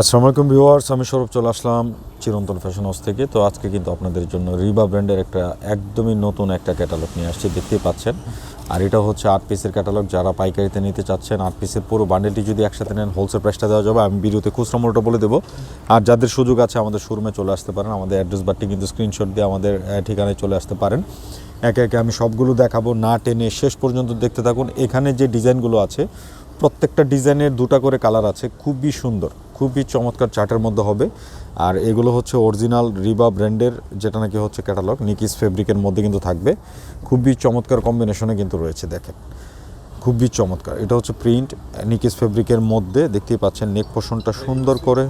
আসসালামু আলাইকুম ভিউয়ার্স, আমি সৌরভ চলে আসলাম চিরন্তন ফ্যাশন হাউস থেকে। তো আজকে কিন্তু আপনাদের জন্য রিবা ব্র্যান্ডের একটা একদমই নতুন একটা ক্যাটালগ নিয়ে আসছি, দেখতেই পাচ্ছেন। আর এটা হচ্ছে আট পিসের ক্যাটালগ যারা পাইকারিতে নিতে চাচ্ছেন, আট পিসের পুরো বান্ডেলটি যদি একসাথে নেন হোলসেল প্রাইসটা দেওয়া যাবে। আমি ভিডিওতে খুচরা মূল্যটা বলে দেবো। আর যাদের সুযোগ আছে, আমাদের শোরুমে চলে আসতে পারেন। আমাদের অ্যাড্রেস বারটি কিন্তু স্ক্রিনশট দিয়ে আমাদের ঠিকানায় চলে আসতে পারেন। একে একে আমি সবগুলো দেখাবো, না টেনে শেষ পর্যন্ত দেখতে থাকুন। এখানে যে ডিজাইনগুলো আছে প্রত্যেকটা ডিজাইনের দুটা করে কালার আছে, খুবই সুন্দর, খুবই চমৎকার চার্টের মধ্যে হবে। আর এগুলো হচ্ছে অরিজিনাল রিবা ব্র্যান্ডের, যেটা নাকি হচ্ছে ক্যাটালগ নিকিস ফেব্রিকের মধ্যে কিন্তু থাকবে। খুবই চমৎকার কম্বিনেশনে কিন্তু রয়েছে, দেখেন। খুবই চমৎকার। এটা হচ্ছে প্রিন্ট নিকিস ফেব্রিকের মধ্যে, দেখতেই পাচ্ছেন নেক পোষণটা সুন্দর করে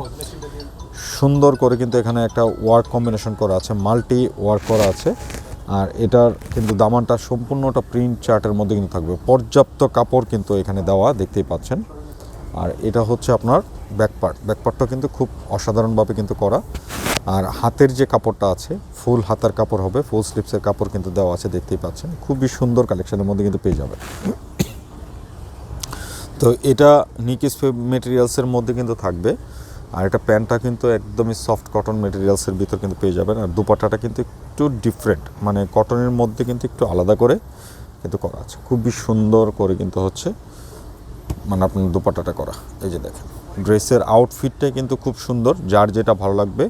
সুন্দর করে কিন্তু এখানে একটা ওয়ার্ক কম্বিনেশন করা আছে মাল্টি ওয়ার্ক করা আছে। আর এটার কিন্তু দামানটা সম্পূর্ণটা প্রিন্ট চার্টের মধ্যে কিন্তু থাকবে। পর্যাপ্ত কাপড় কিন্তু এখানে দেওয়া দেখতেই পাচ্ছেন। আর এটা হচ্ছে আপনার ব্যাকপার্ট ব্যাকপার্টটা কিন্তু খুব অসাধারণভাবে কিন্তু করা। আর হাতের যে কাপড়টা আছে ফুল হাতার কাপড় হবে ফুল স্লিপসের কাপড় কিন্তু দেওয়া আছে দেখতেই পাচ্ছেন। খুবই সুন্দর কালেকশনের মধ্যে কিন্তু পেয়ে যাবে তো এটা নিকিস মেটেরিয়ালসের মধ্যে কিন্তু থাকবে। আর এটা প্যান্টটা কিন্তু একদমই সফট কটন মেটেরিয়ালসের ভিতর কিন্তু পেয়ে যাবেন। আর দুপাট্টাটা কিন্তু একটু ডিফারেন্ট মানে কটনের মধ্যে কিন্তু একটু আলাদা করে কিন্তু করা আছে। খুবই সুন্দর করে কিন্তু হচ্ছে মানে আপনার দুপাট্টাটা করা। এই যে দেখেন, ড্রেসের আউটফিটটাই কিন্তু খুব সুন্দর, যার যেটা ভালো লাগবে,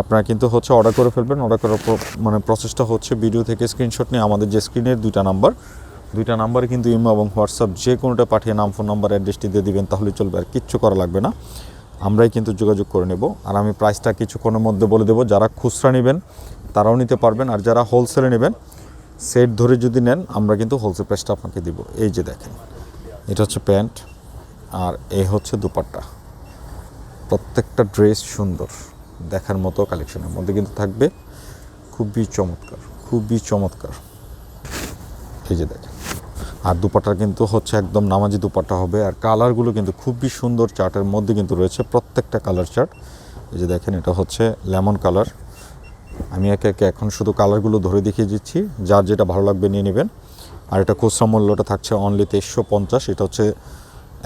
আপনারা কিন্তু হচ্ছে অর্ডার করে ফেলবেন। অর্ডার করার মানে প্রসেসটা হচ্ছে ভিডিও থেকে স্ক্রিনশট নিয়ে আমাদের যে স্ক্রিনের দুইটা নাম্বার দুইটা নাম্বারে কিন্তু ইমো এবং হোয়াটসঅ্যাপ যে কোনোটা পাঠিয়ে নাম ফোন নাম্বার অ্যাড্রেসটি দিয়ে দিবেন, তাহলে চলবে। আর কিচ্ছু করা লাগবে না। আমরাই কিন্তু যোগাযোগ করে নেব। আর আমি প্রাইসটা কিছুক্ষণের মধ্যে বলে দেবো, যারা খুচরা নেবেন, তারাও নিতে পারবেন। আর যারা হোলসেলে নেবেন সেট ধরে যদি নেন, আমরা কিন্তু হোলসেল প্রাইসটা আপনাকে দিব। এই যে দেখেন, এটা হচ্ছে প্যান্ট, আর এ হচ্ছে দুপাট্টা। প্রত্যেকটা ড্রেস সুন্দর, দেখার মতো কালেকশনের মধ্যে কিন্তু থাকবে। খুবই চমৎকার খুবই চমৎকার। এই যে দেখেন আর দুপাট্টা কিন্তু হচ্ছে একদম নামাজি দুপাট্টা হবে। আর কালারগুলো কিন্তু খুবই সুন্দর চার্টের মধ্যে কিন্তু রয়েছে প্রত্যেকটা কালার চার্ট। এই যে দেখেন, এটা হচ্ছে লেমন কালার। আমি একে একে এখন শুধু কালারগুলো ধরে দেখিয়ে দিচ্ছি। যার যেটা ভালো লাগবে নিয়ে নেবেন। আর এটা খুচরা মূল্যটা থাকছে অনলি তেইশশো পঞ্চাশ। এটা হচ্ছে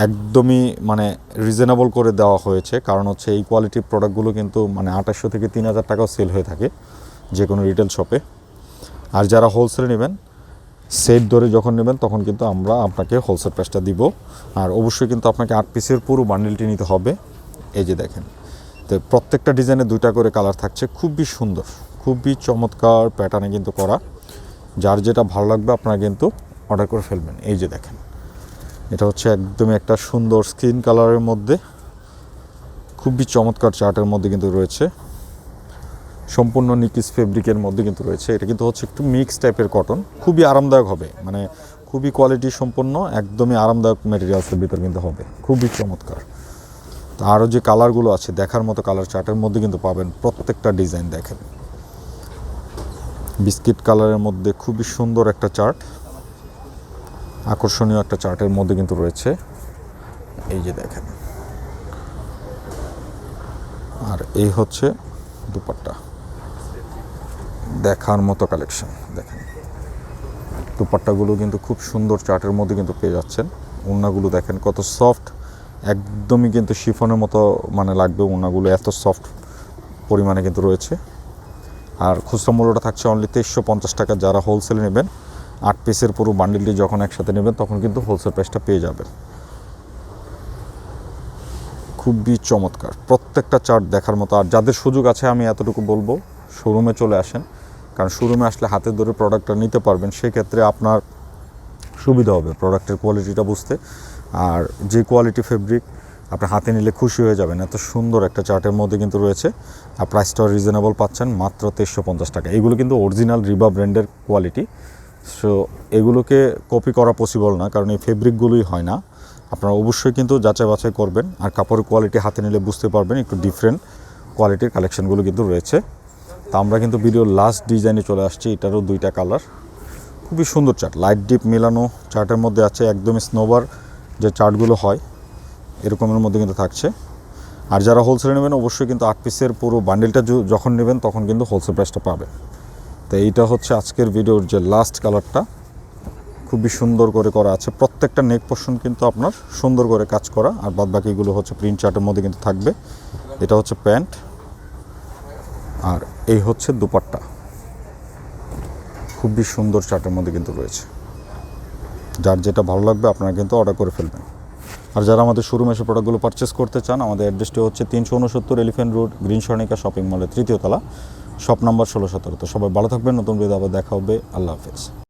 একদমই মানে রিজনেবল করে দেওয়া হয়েছে। কারণ হচ্ছে এই কোয়ালিটির প্রোডাক্টগুলো কিন্তু মানে আঠাশশো থেকে তিন হাজার টাকাও সেল হয়ে থাকে যে কোনো রিটেল শপে আর যারা হোলসেলে নেবেন সেট ধরে যখন নেবেন, তখন কিন্তু আমরা আপনাকে হোলসেল প্রাইসটা দিব। আর অবশ্যই কিন্তু আপনাকে আট পিসের পুরো বান্ডেলটি নিতে হবে। এই যে দেখেন, তো প্রত্যেকটা ডিজাইনে দুইটা করে কালার থাকছে, খুবই সুন্দর, খুবই চমৎকার প্যাটার্নে কিন্তু করা। যার যেটা ভালো লাগবে আপনারা কিন্তু অর্ডার করে ফেলবেন। এই যে দেখেন, এটা হচ্ছে একদমই একটা সুন্দর স্কিন কালারের মধ্যে, খুবই চমৎকার চার্টের মধ্যে কিন্তু রয়েছে। সম্পূর্ণ নিকিস ফেব্রিকের মধ্যে কিন্তু রয়েছে। এটা কিন্তু হচ্ছে একটু মিক্স টাইপের কটন খুবই আরামদায়ক হবে। মানে খুবই কোয়ালিটি সম্পন্ন, একদমই আরামদায়ক মেটেরিয়ালসের ভিতর কিন্তু হবে। খুবই চমৎকার। তো আরও যে কালারগুলো আছে, দেখার মতো কালার চার্টের মধ্যে কিন্তু পাবেন প্রত্যেকটা ডিজাইন দেখেন। বিস্কিট কালারের মধ্যে খুবই সুন্দর একটা চার্ট আকর্ষণীয় একটা চার্টের মধ্যে কিন্তু রয়েছে। এই যে দেখেন। আর এই হচ্ছে দুপাট্টা। দেখার মতো কালেকশন দেখেন। দুপাট্টাগুলো কিন্তু খুব সুন্দর চার্টের মধ্যে কিন্তু পেয়ে যাচ্ছেন। ওড়নাগুলো দেখেন কত সফট একদমই কিন্তু শিফনের মতো মানে লাগবে ওড়নাগুলো, এত সফট পরিমাণে কিন্তু রয়েছে। আর খুচরা মূল্যটা থাকছে অনলি তেইশশো পঞ্চাশ টাকা। যারা হোলসেলে নেবেন, আট পিসের পুরো বান্ডিলটি যখন একসাথে নেবেন, তখন কিন্তু হোলসেল প্রাইসটা পেয়ে যাবেন। খুবই চমৎকার। প্রত্যেকটা চার্ট দেখার মতো। আর যাদের সুযোগ আছে, আমি এতটুকু বলব শোরুমে চলে আসেন। কারণ শোরুমে আসলে হাতে ধরে প্রোডাক্টটা নিতে পারবেন, সেক্ষেত্রে আপনার সুবিধা হবে প্রোডাক্টের কোয়ালিটিটা বুঝতে। আর যে কোয়ালিটি ফেব্রিক আপনি হাতে নিলে খুশি হয়ে যাবেন। এত সুন্দর একটা চার্টের মধ্যে কিন্তু রয়েছে। আর প্রাইসটাও রিজনেবল পাচ্ছেন, মাত্র তেইশশো পঞ্চাশ টাকা। এগুলো কিন্তু অরিজিনাল রিবা ব্র্যান্ডের কোয়ালিটি সো এগুলোকে কপি করা পসিবল না, কারণ এই ফেব্রিকগুলোই হয় না। আপনারা অবশ্যই কিন্তু যাচাই বাছাই করবেন। আর কাপড়ের কোয়ালিটি হাতে নিলে বুঝতে পারবেন, একটু ডিফারেন্ট কোয়ালিটির কালেকশনগুলো কিন্তু রয়েছে। তা আমরা কিন্তু ভিডিওর লাস্ট ডিজাইনে চলে আসছি, এটারও দুইটা কালার খুবই সুন্দর চার্ট লাইট ডিপ মেলানো চার্টের মধ্যে আছে একদমই স্নোবার যে চার্টগুলো হয়, এরকমের মধ্যে কিন্তু থাকছে। আর যারা হোলসেলে নেবেন, অবশ্যই কিন্তু আট পিসের পুরো বান্ডেলটা যখন নেবেন, তখন কিন্তু হোলসেল প্রাইসটা পাবেন। তো এইটা হচ্ছে আজকের ভিডিওর যে লাস্ট কালারটা খুবই সুন্দর করে করা আছে। প্রত্যেকটা নেক পোর্শন কিন্তু আপনার সুন্দর করে কাজ করা। আর বাদ বাকিগুলো হচ্ছে প্রিন্ট চার্টের মধ্যে কিন্তু থাকবে। এটা হচ্ছে প্যান্ট। আর এই হচ্ছে দুপাট্টা। খুবই সুন্দর চার্টের মধ্যে কিন্তু রয়েছে। যার যেটা ভালো লাগবে আপনারা কিন্তু অর্ডার করে ফেলবেন। আর যারা আমাদের শোরুমে এসে প্রোডাক্টগুলো পারচেস করতে চান, আমাদের অ্যাড্রেসটি হচ্ছে তিনশো উনসত্তর এলিফেন্ট রোড গ্রিন সর্ণিকা শপিং মলের তৃতীয় তলা শপ নাম্বার ষোলো সতেরো। তো সবাই ভালো থাকবেন, নতুন ভিডিও আবার দেখা হবে। আল্লাহ হাফেজ।